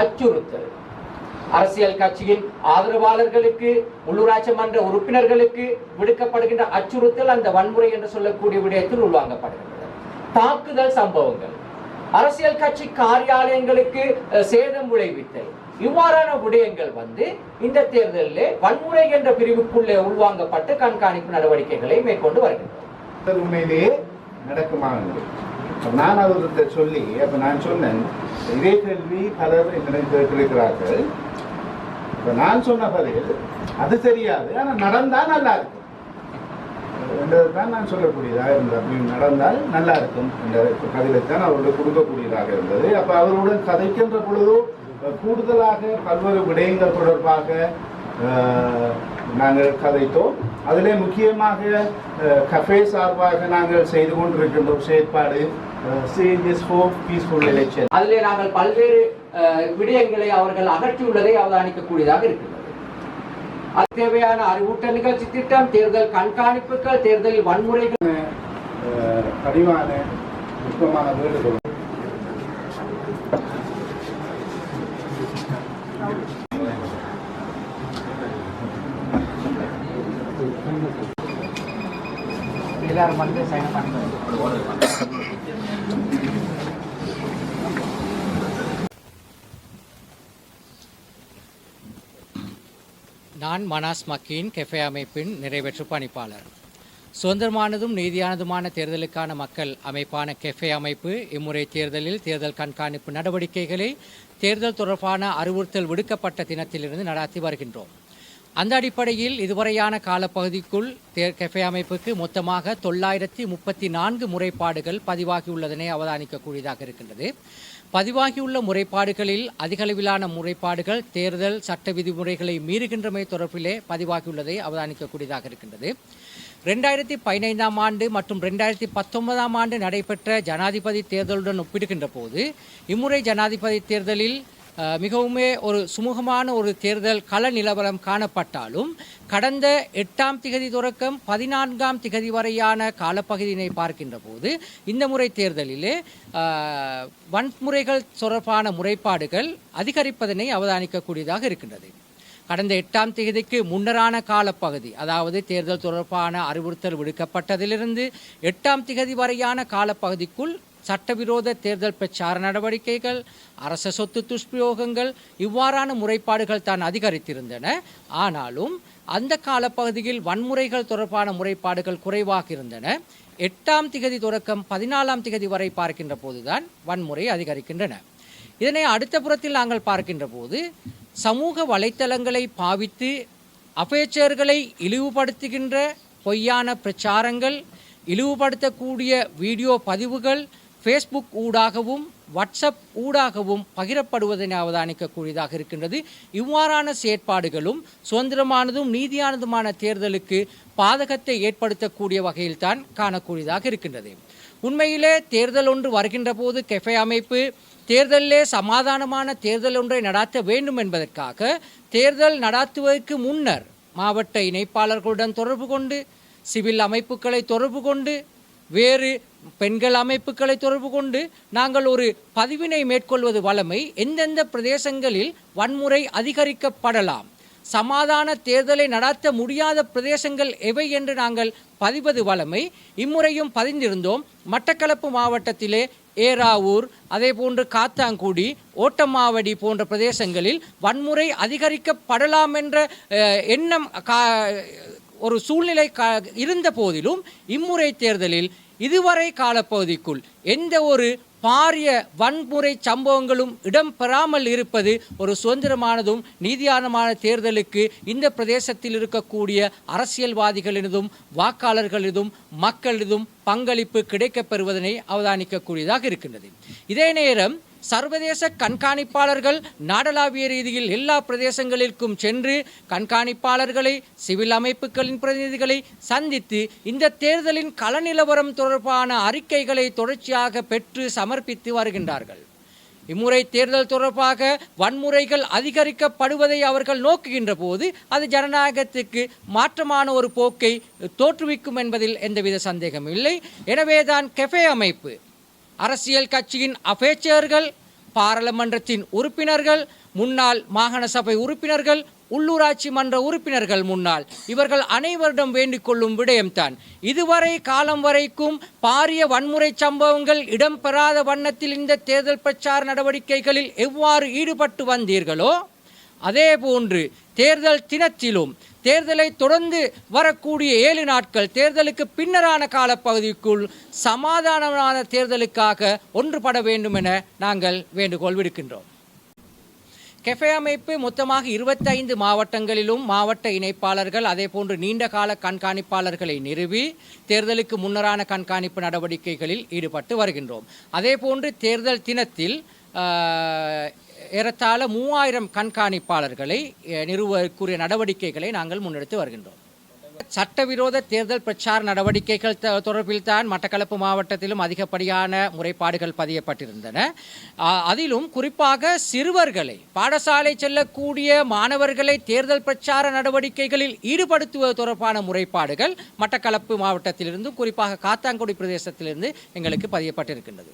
அச்சுறுத்தல். அரசியல் கட்சியின் ஆதரவாளர்களுக்கு உள்ளூராட்சி மன்ற உறுப்பினர்களுக்கு விடுக்கப்படுகின்ற அச்சுறுத்தல் அந்த வன்முறை என்று சொல்லக்கூடிய விடயத்தில் உள்வாங்கப்படுகின்றது. தாக்குதல் சம்பவங்கள். அரசியல் கட்சி காரியாலயங்களுக்கு சேதம் விளைவித்தல். இவ்வாறான விடயங்கள் வந்து இந்த தேர்தலில் வன்முறை என்ற பிரிவுக்குள்ளே உள்வாங்கப்பட்டு கண்காணிப்பு நடவடிக்கைகளை மேற்கொண்டு வருகின்றன. உண்மையிலேயே நடக்குமா நான் அவர்கிட்ட சொல்லி அப்போ நான் சொன்னேன் இதே கேள்வி பலர் என்னிடம் கேட்டிருக்கிறார்கள். இப்போ நான் சொன்ன பதில் அது தெரியாது ஆனால் நடந்தால் நல்லா இருக்கும். என்றதுதான் நான் சொல்லக்கூடியதாக இருந்தது. அப்படி நடந்தால் நல்லா இருக்கும் என்ற பதிலைத்தான் அவருடைய கொடுக்கக்கூடியதாக இருந்தது. அப்போ அவருடன் கதைக்கின்ற பொழுதும் கூடுதலாக பல்வேறு விடயங்கள் தொடர்பாக நாங்கள் கதைத்தோம் அதிலே முக்கியமாக கஃபே சார்பாக நாங்கள் செய்து கொண்டிருக்கின்ற செயற்பாடு சேஞ்சஸ் ஃபார் பீஸ்ஃபுல் எலெக்ஷன் அதிலே நாங்கள் பல்வேறு விடயங்களை அவர்கள் அகற்றியுள்ளதை அவதானிக்கக்கூடியதாக இருக்கிறது. அது தேவையான அறிவூட்டல் நிகழ்ச்சி திட்டம் தேர்தல் கண்காணிப்புகள் தேர்தலில் வன்முறைகள். கடிவான நுட்பமான வேண்டுகோள். எல்லாரும் வந்து சைன் பண்ணுறது நான் மனாஸ் மக்கியின் கெஃபே அமைப்பின் நிறைவேற்று பணிப்பாளர். சுதந்திரமானதும் நீதியானதுமான தேர்தலுக்கான மக்கள் அமைப்பான கெஃபே அமைப்பு இம்முறை தேர்தலில் தேர்தல் கண்காணிப்பு நடவடிக்கைகளை தேர்தல் தொடர்பான அறிவுறுத்தல் விடுக்கப்பட்ட தினத்திலிருந்து நடாத்தி வருகின்றோம். அந்த அடிப்படையில் இதுவரையான காலப்பகுதிக்குள் தேர் கெஃபே அமைப்புக்கு மொத்தமாக தொள்ளாயிரத்தி முப்பத்தி நான்கு முறைப்பாடுகள் பதிவாகியுள்ளதனை அவதானிக்கக்கூடியதாக இருக்கின்றது. பதிவாகியுள்ள முறைப்பாடுகளில் அதிகளவிலான முறைப்பாடுகள் தேர்தல் சட்ட விதிமுறைகளை மீறுகின்றமை தொடர்பிலே பதிவாகியுள்ளதை அவதானிக்கக்கூடியதாக இருக்கின்றது. ரெண்டாயிரத்தி பதினைந்தாம் ஆண்டு மற்றும் ரெண்டாயிரத்தி பத்தொன்பதாம் ஆண்டு நடைபெற்ற ஜனாதிபதி தேர்தலுடன் ஒப்பிடுகின்ற போது இம்முறை ஜனாதிபதி தேர்தலில் மிகவுமே ஒரு சுமூகமான ஒரு தேர்தல் கள நிலவரம் காணப்பட்டாலும் கடந்த எட்டாம் திகதி தொடக்கம் பதினான்காம் திகதி வரையான காலப்பகுதியினை பார்க்கின்ற போது இந்த முறை தேர்தலிலே வன்முறைகள் தொடர்பான முறைப்பாடுகள் அதிகரிப்பதனை அவதானிக்கக்கூடியதாக இருக்கின்றது. கடந்த எட்டாம் தேதிக்கு முன்னரான காலப்பகுதி அதாவது தேர்தல் தொடர்பான அறிவுறுத்தல் விடுக்கப்பட்டதிலிருந்து எட்டாம் திகதி வரையான காலப்பகுதிக்குள் சட்டவிரோத தேர்தல் பிரச்சார நடவடிக்கைகள் அரச சொத்து துஷ்பிரயோகங்கள் இவ்வாறான முறைப்பாடுகள் தான் அதிகரித்திருந்தன. ஆனாலும் அந்த காலப்பகுதியில் வன்முறைகள் தொடர்பான முறைப்பாடுகள் குறைவாக இருந்தன. எட்டாம் திகதி தொடக்கம் பதினாலாம் திகதி வரை பார்க்கின்ற போதுதான் வன்முறை அதிகரிக்கின்றன. இதனை அடுத்த புறத்தில் நாங்கள் பார்க்கின்ற போது சமூக வலைத்தளங்களை பாவித்து அபேச்சர்களை இழிவுபடுத்துகின்ற பொய்யான பிரச்சாரங்கள் இழிவுபடுத்தக்கூடிய வீடியோ பதிவுகள் ஃபேஸ்புக் ஊடாகவும் வாட்ஸ்அப் ஊடாகவும் பகிரப்படுவதனை அவதானிக்கக்கூடியதாக இருக்கின்றது. இவ்வாறான செயற்பாடுகளும் சுதந்திரமானதும் நீதியானதுமான தேர்தலுக்கு பாதகத்தை ஏற்படுத்தக்கூடிய வகையில்தான் காணக்கூடியதாக இருக்கின்றது. உண்மையிலே தேர்தல் ஒன்று வருகின்ற போது கெஃபே அமைப்பு தேர்தலிலே சமாதானமான தேர்தல் ஒன்றை நடாத்த வேண்டும் என்பதற்காக தேர்தல் நடாத்துவதற்கு முன்னர் மாவட்ட இணைப்பாளர்களுடன் தொடர்பு கொண்டு சிவில் அமைப்புகளை தொடர்பு கொண்டு வேறு பெண்கள் அமைப்புகளை தொடர்பு கொண்டு நாங்கள் ஒரு பதிவினை மேற்கொள்வது வழமை எந்தெந்த பிரதேசங்களில் வன்முறை அதிகரிக்கப்படலாம்? சமாதான தேர்தலை நடாத்த முடியாத பிரதேசங்கள் எவை என்று நாங்கள் பதிவது வழமை இம்முறையும் பதிந்திருந்தோம். மட்டக்களப்பு மாவட்டத்திலே ஏராவூர் அதே போன்று காத்தாங்குடி ஓட்டமாவடி போன்ற பிரதேசங்களில் வன்முறை அதிகரிக்கப்படலாம் என்ற எண்ணம் கா ஒரு சூழ்நிலை இருந்த போதிலும் இம்முறை தேர்தலில் இதுவரை காலப்பகுதிக்குள் எந்த ஒரு பாரிய வன்முறை சம்பவங்களும் இடம்பெறாமல் இருப்பது ஒரு சுதந்திரமானதும் நீதியானமான தேர்தலுக்கு இந்த பிரதேசத்தில் இருக்கக்கூடிய அரசியல்வாதிகளினதும் வாக்காளர்களினதும் மக்களினதும் பங்களிப்பு கிடைக்கப்பெறுவதனை அவதானிக்கக்கூடியதாக இருக்கின்றது. இதே நேரம் சர்வதேச கண்காணிப்பாளர்கள் நாடளாவிய ரீதியில் எல்லா பிரதேசங்களிற்கும் சென்று கண்காணிப்பாளர்களை சிவில் அமைப்புகளின் பிரதிநிதிகளை சந்தித்து இந்த தேர்தலின் கள நிலவரம் தொடர்பான அறிக்கைகளை தொடர்ச்சியாக பெற்று சமர்ப்பித்து வருகின்றார்கள். இம்முறை தேர்தல் தொடர்பாக வன்முறைகள் அதிகரிக்கப்படுவதை அவர்கள் நோக்குகின்ற போது அது ஜனநாயகத்துக்கு மாற்றமான ஒரு போக்கை தோற்றுவிக்கும் என்பதில் எந்தவித சந்தேகமும் இல்லை. எனவேதான் கெஃபே அமைப்பு அரசியல் கட்சியின் அபேச்சர்கள் பாராளுமன்றத்தின் உறுப்பினர்கள் முன்னாள் மாகாண சபை உறுப்பினர்கள் உள்ளூராட்சி மன்ற உறுப்பினர்கள் முன்னால் இவர்கள் அனைவரிடம் வேண்டிக் கொள்ளும் விடயம்தான் இதுவரை காலம் வரைக்கும் பாரிய வன்முறை சம்பவங்கள் இடம்பெறாத வண்ணத்தில் இந்த தேர்தல் பிரச்சார நடவடிக்கைகளில் எவ்வாறு ஈடுபட்டு வந்தீர்களோ அதே போன்று தேர்தல் தினத்திலும் தேர்தலை தொடர்ந்து வரக்கூடிய ஏழு நாட்கள் தேர்தலுக்கு பின்னரான காலப்பகுதிக்குள் சமாதானமான தேர்தலுக்காக ஒன்றுபட வேண்டும் என நாங்கள் வேண்டுகோள் விடுக்கின்றோம். கெஃபே அமைப்பு மொத்தமாக இருபத்தைந்து மாவட்டங்களிலும் மாவட்ட இணைப்பாளர்கள் அதே போன்று நீண்டகால கண்காணிப்பாளர்களை நிறுவி தேர்தலுக்கு முன்னரான கண்காணிப்பு நடவடிக்கைகளில் ஈடுபட்டு வருகின்றோம். அதே போன்று தேர்தல் தினத்தில் ஏறத்தாழ மூவாயிரம் கண்காணிப்பாளர்களை நிறுவக்கூடிய நடவடிக்கைகளை நாங்கள் முன்னெடுத்து வருகின்றோம். சட்டவிரோத தேர்தல் பிரச்சார நடவடிக்கைகள் தொடர்பில் தான் மட்டக்களப்பு மாவட்டத்திலும் அதிகப்படியான முறைப்பாடுகள் பதியப்பட்டிருந்தன. அதிலும் குறிப்பாக சிறுவர்களை பாடசாலை செல்லக்கூடிய மாணவர்களை தேர்தல் பிரச்சார நடவடிக்கைகளில் ஈடுபடுத்துவது தொடர்பான முறைப்பாடுகள் மட்டக்களப்பு மாவட்டத்திலிருந்து குறிப்பாக காத்தாங்குடி பிரதேசத்திலிருந்து எங்களுக்கு பதியப்பட்டிருக்கின்றது.